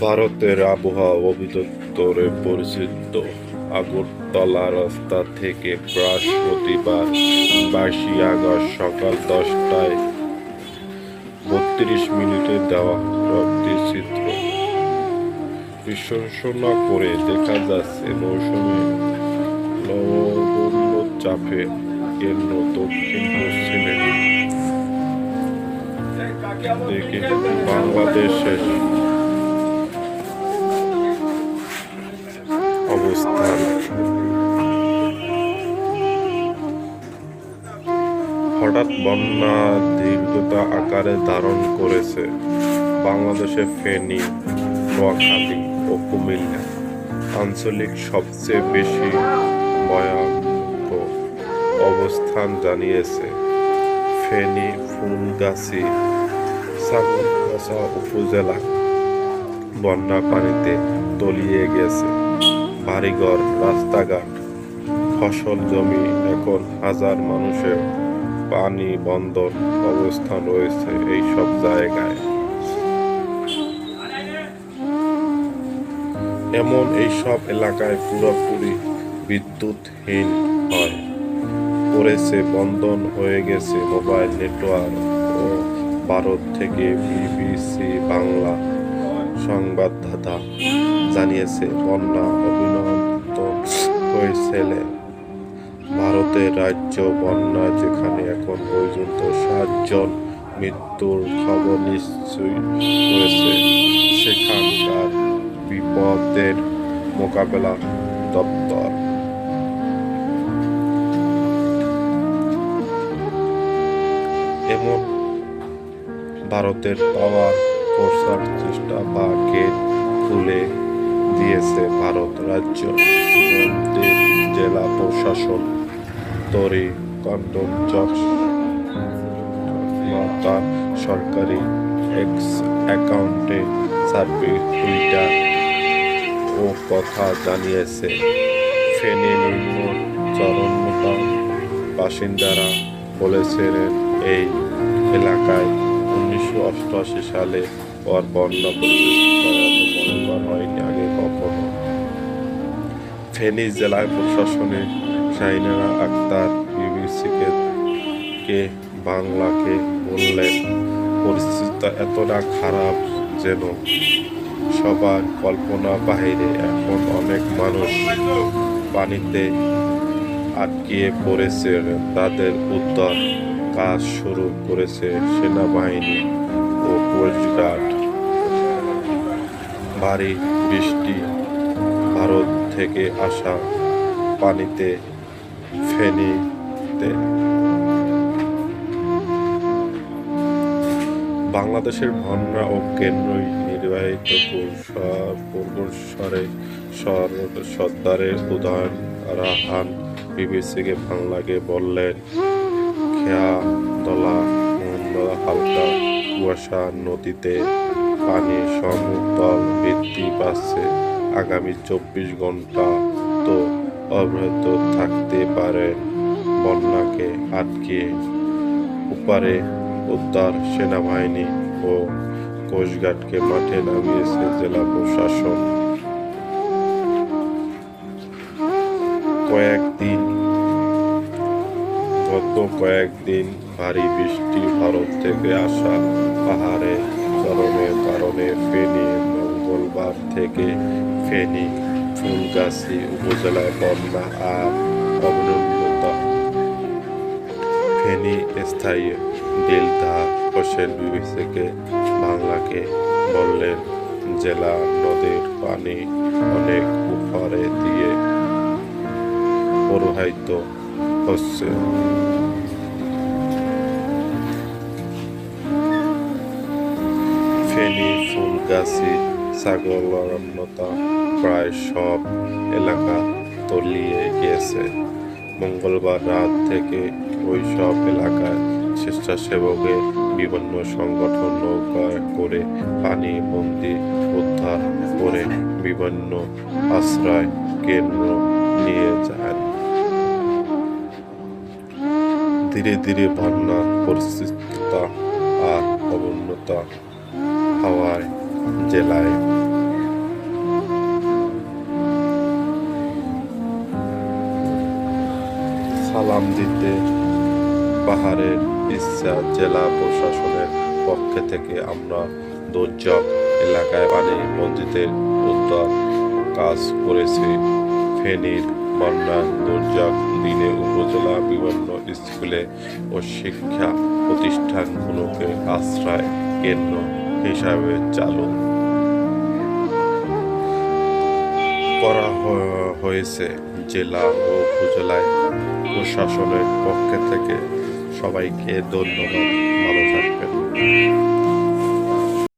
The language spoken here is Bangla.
ভারতের আবহাওয়া অধিদপ্তরে পরিচিত আগরতলা রাস্তা থেকে বৃহস্পতিবার বাইশে আগস্ট সকাল দশটায় বত্রিশ মিনিটে দেওয়া চিত্র বিশ্বসনা করে দেখা যাচ্ছে, মৌসুমে চাপে কেন্দ্র দক্ষিণ পশ্চিমে বাংলাদেশের অবস্থান। হঠাৎ বন্যা দীর্ঘতা আকারে ধারণ করেছে বাংলাদেশে ফেনী, নোয়াখালী ও কুমিল্লা। আঞ্চলিক সবচেয়ে বেশি ভয়াবহ অবস্থান জানিয়েছে ফেনী ফুলগাছি সাগরগাছা উপজেলা। বন্যা পানিতে তলিয়ে গেছে। বাড়িঘর, রাস্তাঘাট, ফসল জমি, এখন হাজার মানুষের পানি বন্দর অবস্থান রয়েছে এই সব জায়গায়। এমন এই সব এলাকায় পুরোপুরি বিদ্যুৎহীন হয়। পড়েছে, বন্ধন হয়ে গেছে মোবাইল নেটওয়ার্ক ও ভারত থেকে বিবিসি বাংলা। সংবাদদাতা জানিয়েছে, বন্যা অভিনন্ত হয়েছিল ভারতের রাজ্য বন্যা যেখানে এখন পর্যন্ত সাতজন মৃত্যুর খবর নিশ্চয় হয়েছে সেখানকার বিপদের মোকাবেলা দপ্তর। এমন ভারতের পাওয়ার ফোর্সার চেষ্টা বা গেট খুলে দিয়েছে ভারত রাজ্য। জেলা প্রশাসন তরি কন্ডম তার সরকারি এক্স অ্যাকাউন্টে সার্ভিস টুইটার ও কথা জানিয়েছে। ফেনী নিম্ন চরমতা বাসিন্দারা বলেছিলেন এই এলাকায় উনিশশো অষ্টআশি সালে পর পরিস্থিতি হয়নি আগে কখনো। ফেনী জেলায় প্রশাসনে শাহিনারা আক্তার কে বাংলাকে বললেন পরিস্থিতিটা এতটা খারাপ যেন সবার কল্পনা বাহিরে এখন অনেক মানুষ পানিতে আটকিয়ে পড়েছে। তাদের উদ্ধার কাজ শুরু করেছে সেনাবাহিনী ও কোস্টগার্ড ভারী বৃষ্টি, ভারত থেকে আসা পানিতে ফেনীতে। বাংলাদেশের বন্যা ও কেন্দ্রীয় নির্বাহিত পূর্বস্বরে সর্দারের উদাহরণ রাহান বিবিসিকে বাংলাকে বললেন খেয়া তলা হালকা কুয়াশা নদীতে পানি সমতল বৃদ্ধি পাচ্ছে আগামী চব্বিশ ঘণ্টা তো অব্যাহত থাকতে পারে। বন্যাকে আটকে উপারে উদ্ধার সেনাবাহিনী ও কোস্টগার্ডকে মাঠে নামিয়েছে জেলা প্রশাসন। কয়েকদিন, গত কয়েকদিন ভারী বৃষ্টি ভারত থেকে আসা পাহাড়ে চরণের কারণে ফেনী, মঙ্গলবার থেকে ফেনী, ফুলগাছি উপজেলায় বন্যা আর অবনমিত। ফেনী স্থায়ী ডেল্টা হোসেন বিবিসিকে বাংলাকে বললেন, জেলা নদীর পানি অনেক উপরে দিয়ে প্রবাহিত হচ্ছে। ফেনী ফুলগাছি ছাগলরণ্যতা প্রায় সব এলাকা তলিয়ে গিয়েছে। মঙ্গলবার রাত থেকে ওই সব এলাকায় স্বেচ্ছাসেবকের বিভিন্ন সংগঠন নৌকায় করে পানি, বন্দি, উদ্ধার করে বিভিন্ন আশ্রয় কেন্দ্র নিয়ে যায়। ধীরে ধীরে বন্যা পরিস্থিতিটা আর অবনতা হাওয়ায়, জেলায়। সালাম দিতে পাহাড়ের ইচ্ছা জেলা প্রশাসনের পক্ষ থেকে আমরা দুর্যোগ এলাকায় পানি মন্দিরের উদ্ধার কাজ করেছি। ফেনীর বন্যা দুর্যোগ দিনে উপজেলা বিভিন্ন স্কুলে ও শিক্ষা প্রতিষ্ঠানগুলোকে আশ্রয় কেন্দ্র হিসাবে চালু করা হয়েছে জেলা ও উপজেলায় প্রশাসনের পক্ষ থেকে সবাইকে ধন্যবাদ। ভালো থাকবেন।